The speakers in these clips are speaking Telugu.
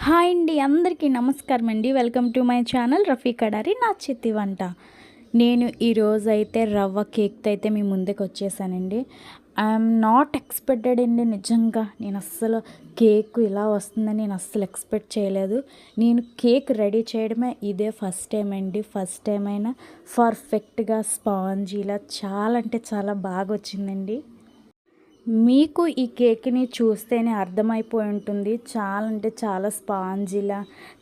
హాయ్ అండి అందరికీ నమస్కారం అండి. Welcome to my channel Rafi Kadari నా చేతి వంట. నేను ఈరోజు అయితే రవ్వ కేక్తో అయితే మీ ముందుకు వచ్చేసానండి. ఐఎమ్ నాట్ ఎక్స్పెక్టెడ్ అండి నిజంగా. నేను అస్సలు కేక్ ఇలా వస్తుందని నేను అస్సలు ఎక్స్పెక్ట్ చేయలేదు. నేను కేక్ రెడీ చేయడమే ఇదే ఫస్ట్ టైం అండి. ఫస్ట్ టైం అయినా పర్ఫెక్ట్గా స్పాంజీలా చాలా అంటే చాలా బాగా వచ్చిందండి. మీకు ఈ కేక్ని చూస్తేనే అర్థమైపోయి ఉంటుంది. చాలా అంటే చాలా స్పాంజీలా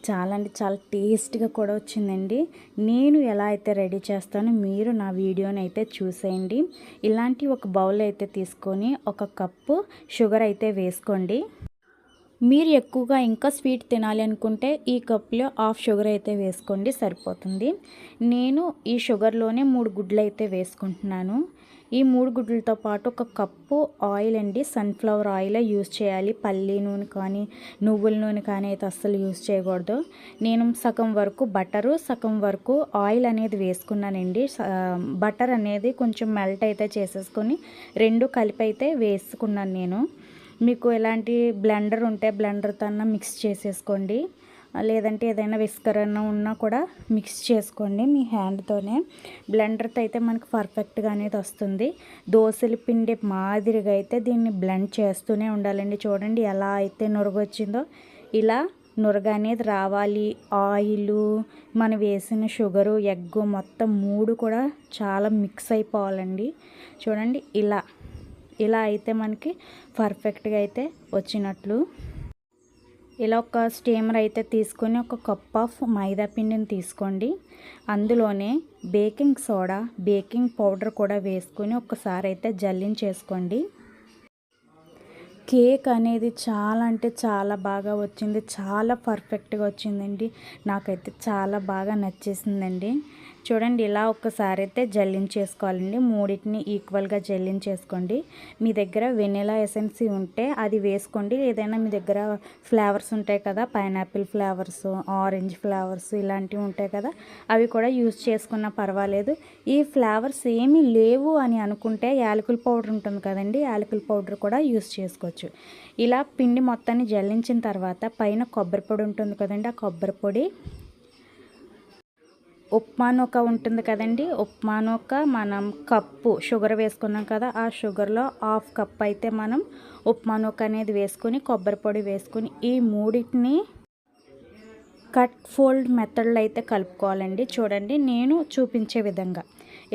చాలా అంటే చాలా టేస్ట్గా కూడా వచ్చిందండి. నేను ఎలా అయితే రెడీ చేస్తానో మీరు నా వీడియోని అయితే చూసేయండి. ఇలాంటి ఒక బౌల్ అయితే తీసుకొని ఒక కప్పు షుగర్ అయితే వేసుకోండి. మీరు ఎక్కువగా ఇంకా స్వీట్ తినాలి అనుకుంటే ఈ కప్లో హాఫ్ షుగర్ అయితే వేసుకోండి సరిపోతుంది. నేను ఈ షుగర్లోనే మూడు గుడ్లు అయితే వేసుకుంటున్నాను. ఈ మూడు గుడ్లతో పాటు ఒక కప్పు ఆయిల్ అండి. సన్ఫ్లవర్ ఆయిల్ యూస్ చేయాలి. పల్లి నూనె కానీ నువ్వుల నూనె కానీ అయితే అస్సలు యూజ్ చేయకూడదు. నేను సగం వరకు బటరు సగం వరకు ఆయిల్ అనేది వేసుకున్నానండి. బటర్ అనేది కొంచెం మెల్ట్ అయితే చేసేసుకొని రెండు కలిపి అయితే వేసుకున్నాను నేను. మీకు ఎలాంటి బ్లెండర్ ఉంటే బ్లెండర్తో మిక్స్ చేసేసుకోండి. లేదంటే ఏదైనా విస్కర్ ఉన్నా కూడా మిక్స్ చేసుకోండి మీ హ్యాండ్తోనే బ్లెండర్తో అయితే మనకు పర్ఫెక్ట్గా అనేది వస్తుంది. దోశల పిండి మాదిరిగా అయితే దీన్ని బ్లెండ్ చేస్తూనే ఉండాలండి. చూడండి ఎలా అయితే నురగొచ్చిందో. ఇలా నురగ అనేది రావాలి. ఆయిల్ మనం వేసిన షుగరు ఎగ్ మొత్తం మూడు కూడా చాలా మిక్స్ అయిపోవాలండి. చూడండి ఇలా ఇలా అయితే మనకి పర్ఫెక్ట్గా అయితే వచ్చినట్లు. ఇలా ఒక స్టీమర్ అయితే తీసుకొని ఒక కప్ ఆఫ్ మైదా పిండిని తీసుకోండి. అందులోనే బేకింగ్ సోడా బేకింగ్ పౌడర్ కూడా వేసుకొని ఒకసారి అయితే జల్లించేసుకోండి కేక్ అనేది చాలా అంటే చాలా బాగా వచ్చింది. చాలా పర్ఫెక్ట్గా వచ్చిందండి. నాకైతే చాలా బాగా నచ్చేసిందండి. చూడండి ఇలా ఒక్కసారి అయితే జల్లించేసుకోవాలండి. మూడింటిని ఈక్వల్గా జల్లించేసుకోండి. మీ దగ్గర వెనిలా ఎసెన్సీ ఉంటే అది వేసుకోండి. ఏదైనా మీ దగ్గర ఫ్లేవర్స్ ఉంటాయి కదా పైనాపిల్ ఫ్లేవర్స్ ఆరెంజ్ ఫ్లేవర్స్ ఇలాంటివి ఉంటాయి కదా అవి కూడా యూజ్ చేసుకున్నా పర్వాలేదు. ఈ ఫ్లేవర్స్ ఏమీ లేవు అని అనుకుంటే యాలకుల పౌడర్ ఉంటుంది కదండి యాలకుల పౌడర్ కూడా యూజ్ చేసుకోవచ్చు. ఇలా పిండి మొత్తాన్ని జల్లించిన తర్వాత పైన కొబ్బరి పొడి ఉంటుంది కదండి ఆ కొబ్బరి పొడి ఉప్మా నూక ఉంటుంది కదండి. ఉప్మా నూక మనం కప్పు షుగర్ వేసుకున్నాం కదా ఆ షుగర్లో హాఫ్ కప్ అయితే మనం ఉప్మా నూక అనేది వేసుకొని కొబ్బరి పొడి వేసుకొని ఈ మూడింటిని కట్ ఫోల్డ్ మెథడ్లో అయితే కలుపుకోవాలండి. చూడండి నేను చూపించే విధంగా.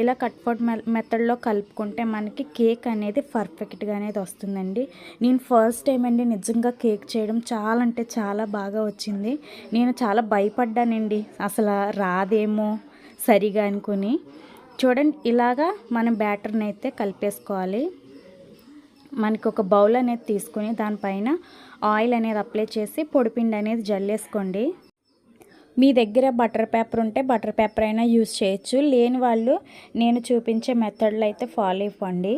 ఇలా కట్ ఫోల్డ్ మెథడ్లో కలుపుకుంటే మనకి కేక్ అనేది పర్ఫెక్ట్గా అనేది వస్తుందండి. నేను ఫస్ట్ టైం అండి నిజంగా కేక్ చేయడం చాలా అంటే చాలా బాగా వచ్చింది. నేను చాలా భయపడ్డానండి. అసలు రాదేమో సరిగా అనుకుని. చూడండి ఇలాగా మనం బ్యాటర్ని అయితే కలిపేసుకోవాలి. మనకి ఒక బౌల్ అనేది తీసుకుని దానిపైన ఆయిల్ అనేది అప్లై చేసి పొడిపిండి అనేది జల్లేసుకోండి. మీ దగ్గర బటర్ పేపర్ ఉంటే బటర్ పేపర్ అయినా యూస్ చేయొచ్చు. లేని వాళ్ళు నేను చూపించే మెథడ్లో అయితే ఫాలో ఇవ్వండి.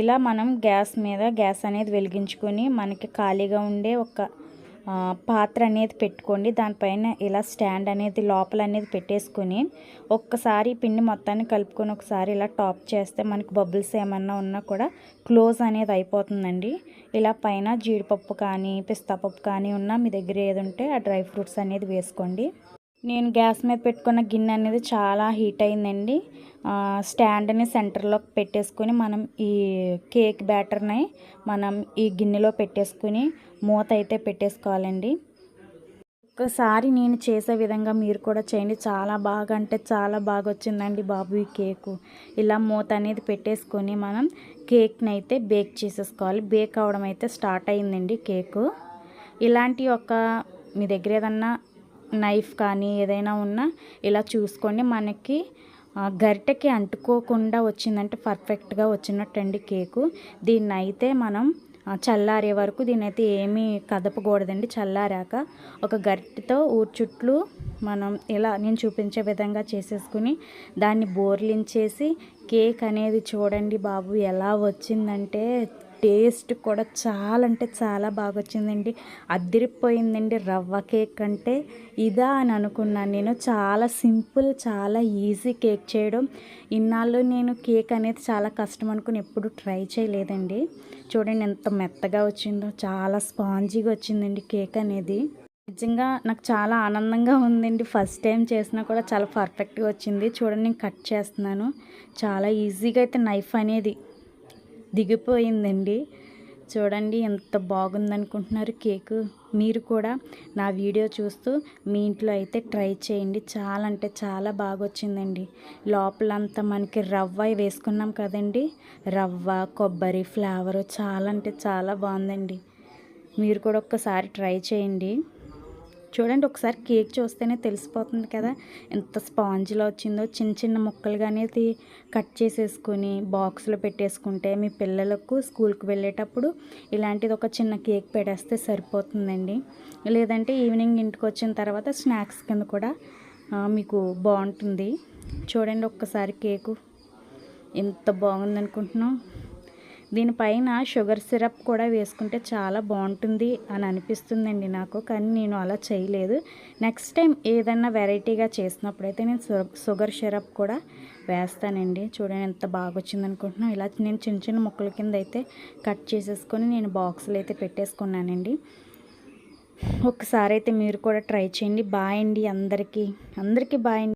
ఇలా మనం గ్యాస్ మీద గ్యాస్ అనేది వెలిగించుకొని మనకి ఖాళీగా ఉండే ఒక పాత్ర అనేది పెట్టుకోండి. దానిపైన ఇలా స్టాండ్ అనేది లోపల అనేది పెట్టేసుకొని ఒక్కసారి పిండి మొత్తాన్ని కలుపుకొని ఒకసారి ఇలా టాప్ చేస్తే మనకి బబుల్స్ ఏమన్నా ఉన్నా కూడా క్లోజ్ అనేది అయిపోతుందండి. ఇలా పైన జీడిపప్పు కానీ పిస్తా పప్పు కానీ ఉన్నా మీ దగ్గర ఏది ఉంటే ఆ డ్రై ఫ్రూట్స్ అనేది వేసుకోండి. నేను గ్యాస్ మీద పెట్టుకున్న గిన్నె అనేది చాలా హీట్ అయిందండి. స్టాండ్ని సెంటర్లో పెట్టేసుకొని మనం ఈ కేక్ బ్యాటర్ని మనం ఈ గిన్నెలో పెట్టేసుకుని మూత అయితే పెట్టేసుకోవాలండి. ఒక్కసారి నేను చేసే విధంగా మీరు కూడా చేయండి. చాలా బాగా అంటే చాలా బాగా వచ్చిందండి బాబు ఈ కేకు. ఇలా మూత అనేది పెట్టేసుకొని మనం కేక్ని అయితే బేక్ చేసేసుకోవాలి. బేక్ అవడం అయితే స్టార్ట్ అయిందండి కేకు. ఇలాంటి ఒక మీ దగ్గర ఏదన్నా నైఫ్ కానీ ఏదైనా ఉన్నా ఇలా చూసుకొని మనకి గరిటెకి అంటుకోకుండా వచ్చిందంటే పర్ఫెక్ట్గా వచ్చినట్టండి కేకు. దీన్ని అయితే మనం చల్లారే వరకు దీని అయితే ఏమీ కదపకూడదండి. చల్లారాక ఒక గరిటెతో ఊరు చుట్లు మనం ఇలా నేను చూపించే విధంగా చేసేసుకుని దాన్ని బోర్లించేసి కేక్ అనేది చూడండి బాబు ఎలా వచ్చిందంటే టేస్ట్ కూడా చాలా అంటే చాలా బాగా వచ్చిందండి అదిరిపోయిందండి రవ్వ కేక్ అంటే. ఇదా అని అనుకున్నాను నేను. చాలా సింపుల్ చాలా ఈజీ కేక్ చేయడం. ఇన్నాళ్ళు నేను కేక్ అనేది చాలా కష్టం అనుకుని ఎప్పుడు ట్రై చేయలేదండి. చూడండి ఎంత మెత్తగా వచ్చిందో చాలా స్పాంజీగా వచ్చిందండి కేక్ అనేది. నిజంగా నాకు చాలా ఆనందంగా ఉందండి. ఫస్ట్ టైం చేసినా కూడా చాలా పర్ఫెక్ట్గా వచ్చింది. చూడండి నేను కట్ చేస్తున్నాను. చాలా ఈజీగా అయితే నైఫ్ అనేది దిగిపోయిందండి. చూడండి ఎంత బాగుందనుకుంటున్నారు కేకు. మీరు కూడా నా వీడియో చూస్తూ మీ ఇంట్లో అయితే ట్రై చేయండి. చాలా అంటే చాలా బాగా వచ్చిందండి లోపలంతా మనకి రవ్వ వేసుకున్నాం కదండి. రవ్వ కొబ్బరి ఫ్లేవర్ చాలా అంటే చాలా బాగుందండి. మీరు కూడా ఒక్కసారి ట్రై చేయండి. చూడండి ఒకసారి కేక్ చూస్తేనే తెలిసిపోతుంది కదా. ఎంత స్పాంజ్లో వచ్చిందో. చిన్న చిన్న ముక్కలుగా అనేది కట్ చేసేసుకొని బాక్స్లో పెట్టేసుకుంటే మీ పిల్లలకు స్కూల్కి వెళ్ళేటప్పుడు ఇలాంటిది ఒక చిన్న కేక్ పెట్టేస్తే సరిపోతుందండి. లేదంటే ఈవినింగ్ ఇంటికి వచ్చిన తర్వాత స్నాక్స్ కింద కూడా మీకు బాగుంటుంది. చూడండి ఒక్కసారి కేకు ఎంత బాగుంది అనుకుంటున్నాం దీనిపైన షుగర్ సిరప్ కూడా వేసుకుంటే చాలా బాగుంటుంది అని అనిపిస్తుందండి నాకు కానీ నేను అలా చేయలేదు. నెక్స్ట్ టైం ఏదైనా వెరైటీగా చేసినప్పుడైతే నేను షుగర్ సిరప్ కూడా వేస్తానండి. చూడండి ఎంత బాగా వచ్చింది అనుకుంటున్నాను. ఇలా నేను చిన్న చిన్న ముక్కల కింద అయితే కట్ చేసేసుకొని నేను బాక్సులు అయితే పెట్టేసుకున్నానండి. ఒకసారి అయితే మీరు కూడా ట్రై చేయండి. బాయ్ అండి అందరికీ. అందరికీ బాయ్ అండి.